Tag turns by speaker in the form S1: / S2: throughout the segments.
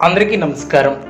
S1: అందరికీ నమస్కారం.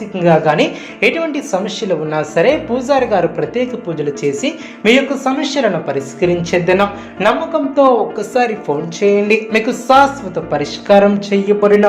S1: మానసికంగా కానీ ఎటువంటి సమస్యలు ఉన్నా సరే పూజారి గారు ప్రత్యేక పూజలు చేసి మీ యొక్క సమస్యలను పరిష్కరించేద్దను నమ్మకంతో ఒక్కసారి ఫోన్ చేయండి. మీకు శాశ్వత పరిష్కారం చేయబడిన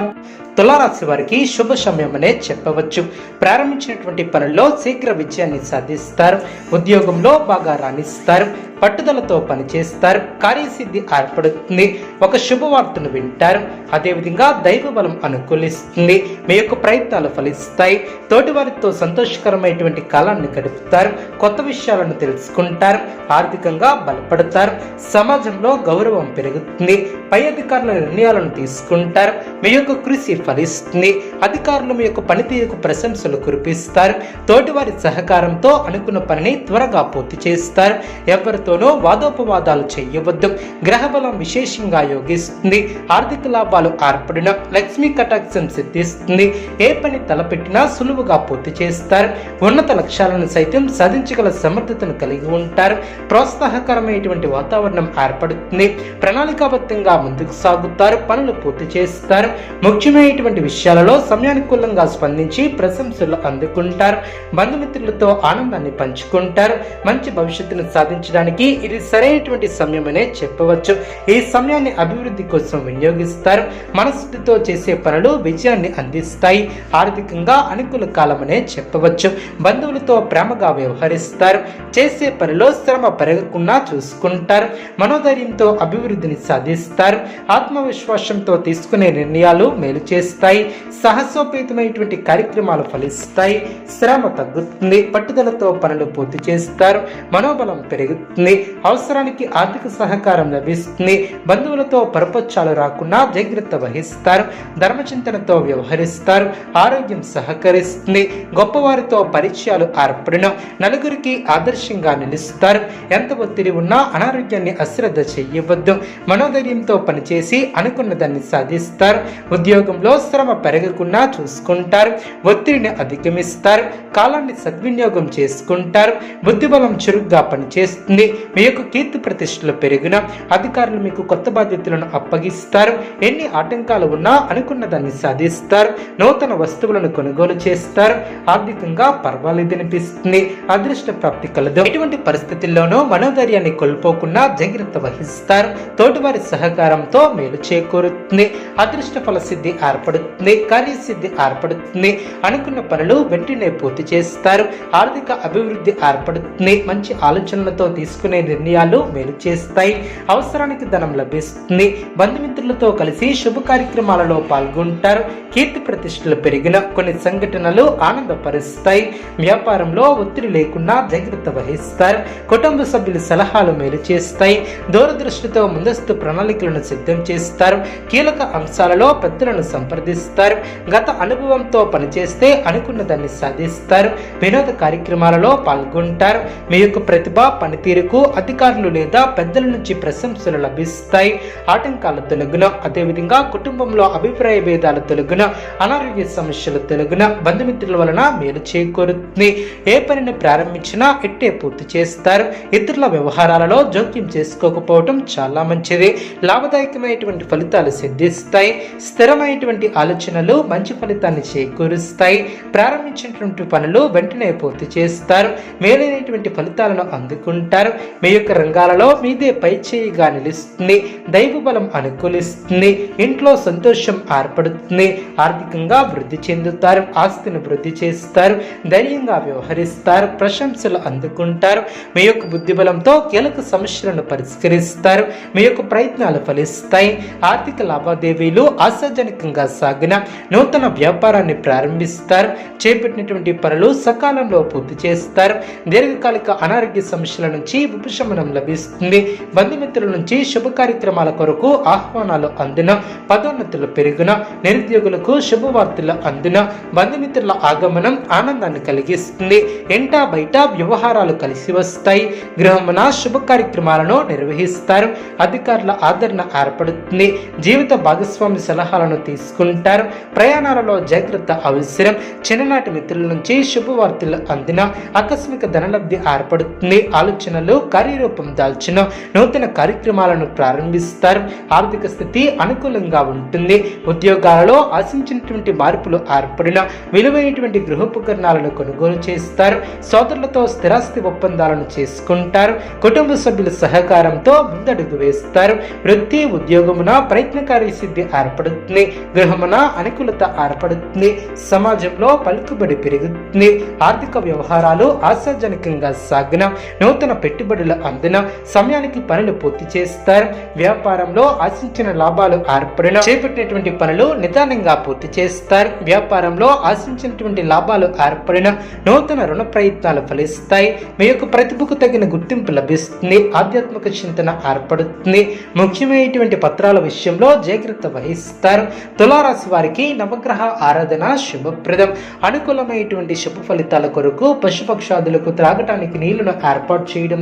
S1: తులారాశి వారికి శుభ సమయమనే చెప్పవచ్చు. ప్రారంభించినటువంటి పనుల్లో శీఘ్ర విజయాన్ని సాధిస్తారు. ఉద్యోగంలో బాగా రాణిస్తారు. పట్టుదలతో పనిచేస్తారు. కార్యసిద్ధి ఏర్పడుతుంది. ఒక శుభవార్తను వింటారు. అదేవిధంగా దైవ బలం అనుకూలిస్తుంది. మీ యొక్క ప్రయత్నాలు ఫలిస్తాయి. తోటివారితో సంతోషకరమైనటువంటి కాలాన్ని గడుపుతారు. కొత్త విషయాలను తెలుసుకుంటారు. ఆర్థికంగా బలపడతారు. సమాజంలో గౌరవం పెరుగుతుంది. పై అధికారుల నిర్ణయాలను తీసుకుంటారు. మీ యొక్క కృషి ఫలిస్తుంది. అధికారులు మీ యొక్క పనితీరుకు ప్రశంసలు కురిపిస్తారు. తోటివారి సహకారంతో అనుకున్న పనిని త్వరగా పూర్తి చేస్తారు. ఎవరితో ఎవరితోనూ వాదోపవాదాలు చేయవద్దు. గ్రహబలం విశేషంగా యోగిస్తుంది. ఆర్థిక లాభాలు ఏర్పడిన లక్ష్మీ కటాక్షం సిద్ధిస్తుంది. ఏ పని తలపెట్టినా సులువుగా పూర్తి చేస్తారు. ఉన్నత లక్ష్యాలను సైతం సాధించగల సమర్థతను కలిగి ఉంటారు. ప్రోత్సాహకరమైనటువంటి వాతావరణం ఏర్పడుతుంది. ప్రణాళికాబద్ధంగా ముందుకు సాగుతారు. పనులు పూర్తి చేస్తారు. ముఖ్యమైనటువంటి విషయాలలో సమయానుకూలంగా స్పందించి ప్రశంసలు అందుకుంటారు. బంధుమిత్రులతో ఆనందాన్ని పంచుకుంటారు. మంచి భవిష్యత్తును సాధించడానికి ఇది సరైనటువంటి సమయమనే చెప్పవచ్చు. ఈ సమయాన్ని అభివృద్ధి కోసం వినియోగిస్తారు. మనస్సుతో చేసే పనులు విజయాన్ని అందిస్తాయి. ఆర్థికంగా అనుకూల కాలమనే చెప్పవచ్చు. బంధువులతో ప్రేమగా వ్యవహరిస్తారు. చేసే పనిలో శ్రమ పెరగకుండా చూసుకుంటారు. మనోధైర్యంతో అభివృద్ధిని సాధిస్తారు. ఆత్మవిశ్వాసంతో తీసుకునే నిర్ణయాలు మేలు చేస్తాయి. సాహసోపేతమైనటువంటి కార్యక్రమాలు ఫలిస్తాయి. శ్రమ తగ్గుతుంది. పట్టుదలతో పనులు పూర్తి చేస్తారు. మనోబలం పెరుగుతుంది. అవసరానికి ఆర్థిక సహకారం లభిస్తుంది. బంధువులతో పరపచ్చాలు రాకుండా జాగ్రత్త వహిస్తారు. ధర్మచింతనతో వ్యవహరిస్తారు. ఆరోగ్యం సహకరిస్తుంది. గొప్పవారితో పరిచయాలు ఏర్పడిన నలుగురికి ఆదర్శంగా నిలుస్తారు. ఎంత ఒత్తిడి ఉన్నా అనారోగ్యాన్ని అశ్రద్ధ చెయ్యవద్దు మనోధైర్యంతో పనిచేసి అనుకున్న దాన్ని సాధిస్తారు. ఉద్యోగంలో శ్రమ పెరగకుండా చూసుకుంటారు. ఒత్తిడిని అధిగమిస్తారు. కాలాన్ని సద్వినియోగం చేసుకుంటారు. బుద్ధిబలం చురుగ్గా పనిచేస్తుంది. మీ యొక్క కీర్తి ప్రతిష్టలు పెరిగిన అధికారులు మీకు కొత్త బాధ్యతలను అప్పగిస్తారు. ఎన్ని ఆటంకాలు ఉన్నా అనుకున్న దాన్ని సాధిస్తారు. నూతన వస్తువులను కొనుగోలు చేస్తారు. ఆర్థికంగా పర్వాలేదనిపిస్తుంది అదృష్ట ప్రాప్తి కలదు. ఎటువంటి పరిస్థితుల్లోనూ మనోధైర్యాన్ని కోల్పోకుండా జాగ్రత్త వహిస్తారు. తోటివారి సహకారంతో మేలు చేకూరుతుంది. అదృష్ట ఫల సిద్ధి ఏర్పడుతుంది. కార్యసిద్ధి ఏర్పడుతుంది. అనుకున్న పనులు వెంటనే పూర్తి చేస్తారు. ఆర్థిక అభివృద్ధి ఏర్పడుతుంది. మంచి ఆలోచనలతో తీసుకునే నిర్ణయాలు మేలు చేస్తాయి. అవసరానికి ధనం లభిస్తుంది. బంధుమిత్రులతో కలిసి శుభ కార్యక్రమాలలో పాల్గొంటారు. కీర్తి ప్రతిష్టలు పెరిగిన కొన్ని సంఘటనలు ఆనందపరుస్తాయి. వ్యాపారంలో ఒత్తిడి లేకుండా జాగ్రత్త వహిస్తారు. కుటుంబ సభ్యుల సలహాలు మేలు చేస్తాయి. దూరదృష్టితో ముందస్తు ప్రణాళికలను సిద్ధం చేస్తారు. కీలక అంశాలలో పెద్దలను సంప్రదిస్తారు. గత అనుభవంతో పనిచేస్తే అనుకున్న దాన్ని సాధిస్తారు. వినోద కార్యక్రమాలలో పాల్గొంటారు. మీ యొక్క ప్రతిభ పనితీరుకు అధికారులు లేదా పెద్దల నుంచి ప్రశంసలు లభిస్తాయి. ఆటంకాల తొలగున అదేవిధంగా కుటుంబంలో అభిప్రాయ భేదాల తొలగున అనారోగ్య సమస్యల తొలగున బంధుమిత్రుల వలన మేలు చేకూరుతుంది. ఏ పనిని ప్రారంభించినా ఎట్టే పూర్తి చేస్తారు. ఇతరుల వ్యవహారాలలో జోక్యం చేసుకోకపోవటం చాలా మంచిది. లాభదాయకమైనటువంటి ఫలితాలు సిద్ధిస్తాయి. స్థిరమైనటువంటి ఆలోచనలు మంచి ఫలితాన్ని చేకూరుస్తాయి. ప్రారంభించినటువంటి పనులు వెంటనే పూర్తి చేస్తారు. మేలైనటువంటి ఫలితాలను అందుకుంటారు. మీ యొక్క రంగాలలో మీదే పై చేయిగా నిలుస్తుంది దైవ బలం అనుకూలిస్తుంది ఇంట్లో సంతోషం ఏర్పడుతుంది ఆర్థికంగా వృద్ధి చెందుతారు ఆస్తిని వృద్ధి చేస్తారు ధైర్యంగా వ్యవహరిస్తారు ప్రశంసలు అందుకుంటారు మీ యొక్క బుద్ధి బలంతో కీలక సమస్యలను పరిష్కరిస్తారు మీ యొక్క ప్రయత్నాలు ఫలిస్తాయి. ఆర్థిక లావాదేవీలు ఆశాజనకంగా సాగిన నూతన వ్యాపారాన్ని ప్రారంభిస్తారు చేపట్టినటువంటి పనులు సకాలంలో పూర్తి చేస్తారు దీర్ఘకాలిక అనారోగ్య సమస్యల నుంచి ఉపశమనం లభిస్తుంది బంధుమిత్రుల నుంచి శుభ కార్యక్రమాల కొరకు ఆహ్వానాలు అందిన పదోన్నతులు పెరిగిన నిరుద్యోగులకు శుభవార్తలు అందిన బంధుమిత్రుల ఆగమనం ఆనందాన్ని కలిగిస్తుంది. ఎంటా బయట వ్యవహారాలు కలిసి వస్తాయి. గృహమున శుభ కార్యక్రమాలను నిర్వహిస్తారు. అధికారుల ఆదరణ ఏర్పడుతుంది. జీవిత భాగస్వామి సలహాలను తీసుకుంటారు. ప్రయాణాలలో జాగ్రత్త అవసరం. చిన్ననాటి మిత్రుల నుంచి శుభవార్తలు అందిన ఆకస్మిక ధనలబ్ధి ఏర్పడుతుంది. ఆలోచనలు కార్యరూపం దాల్చిన నూతన కార్యక్రమాలను ప్రారంభిస్తారు. ఆర్థిక స్థితి అనుకూలంగా ఉంటుంది. ఉద్యోగాలలో ఆశించినటువంటి మార్పులు ఏర్పడిన విలువైనటువంటి గృహోపకరణాలను కొనుగోలు చేస్తారు. సోదరులతో స్థిరాస్తి ఒప్పందాలను చేసుకుంటారు. కుటుంబ సభ్యుల సహకారంతో ముందడుగు వేస్తారు. వృత్తి ఉద్యోగమున ప్రయత్నకారి సిద్ధి ఏర్పడుతుంది. గృహమున అనుకూలత ఏర్పడుతుంది. సమాజంలో పలుకుబడి పెరుగుతుంది. ఆర్థిక వ్యవహారాలు ఆశాజనకంగా సాగిన నూతన పెట్టుబడి పెట్టుబడులు అందిన సమయానికి పనులు పూర్తి చేస్తారు. వ్యాపారంలో ఆశించిన లాభాలు ఏర్పడిన చేపట్టినటువంటి పనులు నిదానంగా పూర్తి చేస్తారు. వ్యాపారంలో ఆశించినటువంటి లాభాలు ఏర్పడిన నూతన రుణ ప్రయత్నాలు ఫలిస్తాయి. మీ యొక్క ప్రతిభకు తగిన గుర్తింపు లభిస్తుంది. ఆధ్యాత్మిక చింతన ఏర్పడుతుంది. ముఖ్యమైనటువంటి పత్రాల విషయంలో జాగ్రత్త వహిస్తారు. తులారాశి వారికి నవగ్రహ ఆరాధన శుభప్రదం. అనుకూలమైనటువంటి శుభ ఫలితాల కొరకు పశుపక్షాదులకు త్రాగటానికి నీళ్ళను ఏర్పాటు చేయడం